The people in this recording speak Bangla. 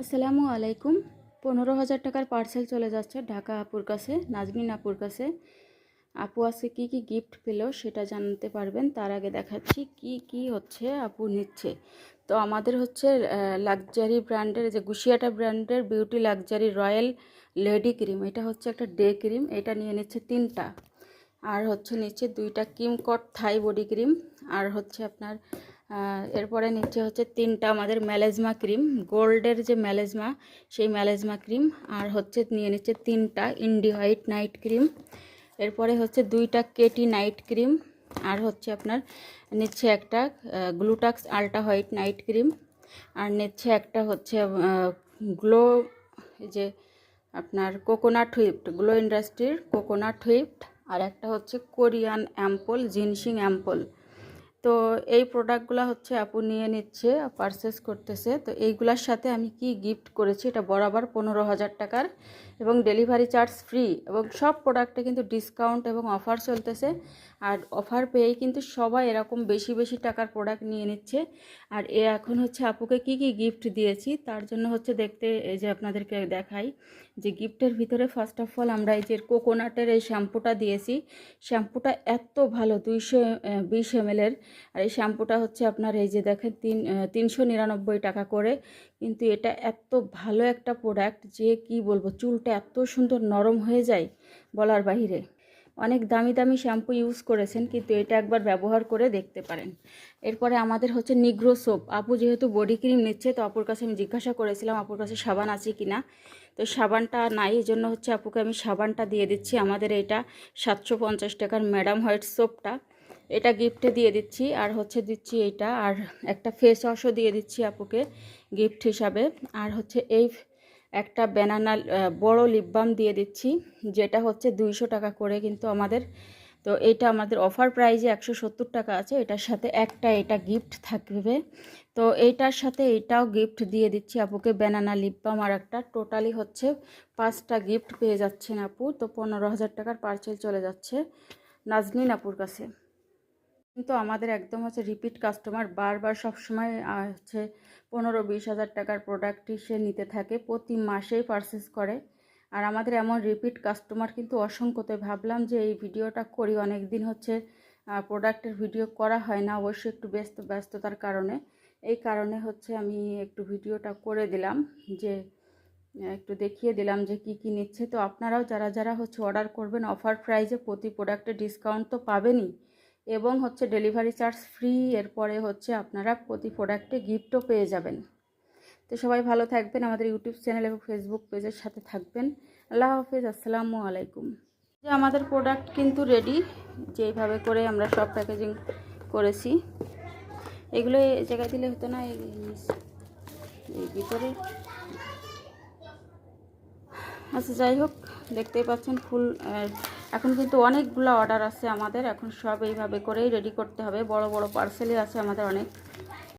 আসসালামু আলাইকুম। পনেরো হাজার টাকার পার্সেল চলে যাচ্ছে ঢাকা আপুর কাছে, নাজমিন আপুর কাছে। আপু আজকে কী কী গিফট পেল সেটা জানতে পারবেন। তার আগে দেখাচ্ছি কি কি হচ্ছে আপু নিচ্ছে। তো আমাদের হচ্ছে লাক্সারি ব্র্যান্ডের যে গুশিয়াটা ব্র্যান্ডের beauty luxury royal lady cream এটা হচ্ছে একটা ডে ক্রিম এটা নিয়ে নিচ্ছে তিনটা। আর হচ্ছে নিচ্ছে দুইটা কিমকট থাই বডি ক্রিম আর হচ্ছে আপনার এরপরে নিচ্ছে হচ্ছে তিনটা আমাদের ম্যালেজমা ক্রিম, গোল্ডের যে ম্যালেজমা সেই ম্যালেজমা ক্রিম, আর হচ্ছে নিয়ে নিচ্ছে তিনটা ইন্ডি হোয়াইট নাইট ক্রিম। এরপরে হচ্ছে দুইটা কেটি নাইট ক্রিম, আর হচ্ছে আপনার নিচ্ছে একটা Glutax ultra white night cream, আর নিচ্ছে একটা হচ্ছে গ্লো যে আপনার কোকোনাট হুইপড গ্লো ইন্ডাস্ট্রির কোকোনাট হুইপড আর একটা হচ্ছে কোরিয়ান অ্যাম্পল, জিনসিং অ্যাম্পল। তো এই প্রোডাক্টগুলো হচ্ছে আপু নিয়ে নিচ্ছে পারচেস করতেছে। তো এইগুলার সাথে আমি কি গিফট করেছি? এটা বরাবর পনেরো হাজার টাকার এবং ডেলিভারি চার্জ ফ্রি এবং সব প্রোডাক্টে কিন্তু ডিসকাউন্ট এবং অফার চলতেছে। আর অফার পেয়েই কিন্তু সবাই এরকম বেশি বেশি টাকার প্রোডাক্ট নিয়ে নিচ্ছে। আর এ এখন হচ্ছে আপুকে কি কি গিফট দিয়েছি তার জন্য হচ্ছে দেখতে এই যে আপনাদেরকে দেখাই যে গিফটের ভিতরে ফার্স্ট অফ অল আমরা এই যে কোকোনাটের এই শ্যাম্পুটা দিয়েছি। শ্যাম্পুটা এত ভালো, দুইশো বিশ এমএলের আর এই শ্যাম্পুটা হচ্ছে আপনার এই যে দেখেন তিন তিনশো নিরানব্বই টাকা করে। কিন্তু এটা এত ভালো একটা প্রোডাক্ট যে কি বলব, চুলটা এত সুন্দর নরম হয়ে যায় বলার বাহিরে। অনেক দামি দামি শ্যাম্পু ইউজ করেছেন, কিন্তু এটা একবার ব্যবহার করে দেখতে পারেন। এরপরে আমাদের হচ্ছে নিগ্রো সোপ। আপু যেহেতু বডি ক্রিম নিচ্ছে, তো আপুর কাছে আমি জিজ্ঞাসা করেছিলাম, আপুর কাছে সাবান আছে কি না তো সাবানটা নাই এই জন্য হচ্ছে আপুকে আমি সাবানটা দিয়ে দিচ্ছি। আমাদের এটা সাতশো পঞ্চাশ টাকার ম্যাডাম হোয়াইট সোপটা। এটা গিফটে দিয়ে দিচ্ছি, আর হচ্ছে দিচ্ছি এটা, আর একটা ফেস ওয়াশও দিয়ে দিচ্ছি আপুকে গিফট হিসাবে। আর হচ্ছে এই একটা ব্যানানা বড় লিপবাম দিয়ে দিচ্ছি, যেটা হচ্ছে দুইশো টাকা করে কিন্তু আমাদের। তো এটা আমাদের অফার প্রাইজে একশো সত্তর টাকা আছে, এটার সাথে একটা এটা গিফট থাকবে। তো এইটার সাথে এটাও গিফট দিয়ে দিচ্ছি আপুকে ব্যানানা লিপবাম আর একটা। টোটালি হচ্ছে পাঁচটা গিফট পেয়ে যাচ্ছেন আপু, তো পনেরো হাজার টাকার পার্সেল চলে যাচ্ছে। নাজমিন আপুর কাছে। কিন্তু আমাদের একদম হচ্ছে রিপিট কাস্টমার বারবার সবসময় হচ্ছে পনেরো বিশ হাজার টাকার প্রোডাক্টই সে নিতে থাকে, প্রতি মাসেই পারচেস করে। আর আমাদের এমন রিপিট কাস্টমার কিন্তু অসংখ্যতে। ভাবলাম যে এই ভিডিওটা করি অনেক দিন হচ্ছে প্রোডাক্টের ভিডিও করা হয় না অবশ্যই একটু ব্যস্ত, ব্যস্ততার কারণে। এই কারণে হচ্ছে আমি একটু ভিডিওটা করে দিলাম, যে একটু দেখিয়ে দিলাম যে কি কি নিচ্ছে। তো আপনারাও যারা যারা হচ্ছে অর্ডার করবেন অফার প্রাইজে প্রতি প্রোডাক্টে ডিসকাউন্ট তো পাবেনই। এবং হচ্ছে ডেলিভারি চার্জ ফ্রি, এরপরে হচ্ছে আপনারা প্রতি প্রোডাক্টে গিফটও পেয়ে যাবেন। তো সবাই ভালো থাকবেন, আমাদের ইউটিউব চ্যানেল এবং ফেসবুক পেজের সাথে থাকবেন। আল্লাহ হাফিজ, আসসালামু আলাইকুম। যে আমাদের প্রোডাক্ট কিন্তু রেডি যেইভাবে করে আমরা সব প্যাকেজিং করেছি। এগুলো এই জায়গায় দিলে হতো না, এই ভিতরে। আচ্ছা যাই হোক, দেখতেই পাচ্ছেন ফুল এখন কিন্তু অনেকগুলো অর্ডার আছে আমাদের। এখন সব এইভাবে করেই রেডি করতে হবে। বড় বড় পার্সেলই আছে আমাদের অনেক।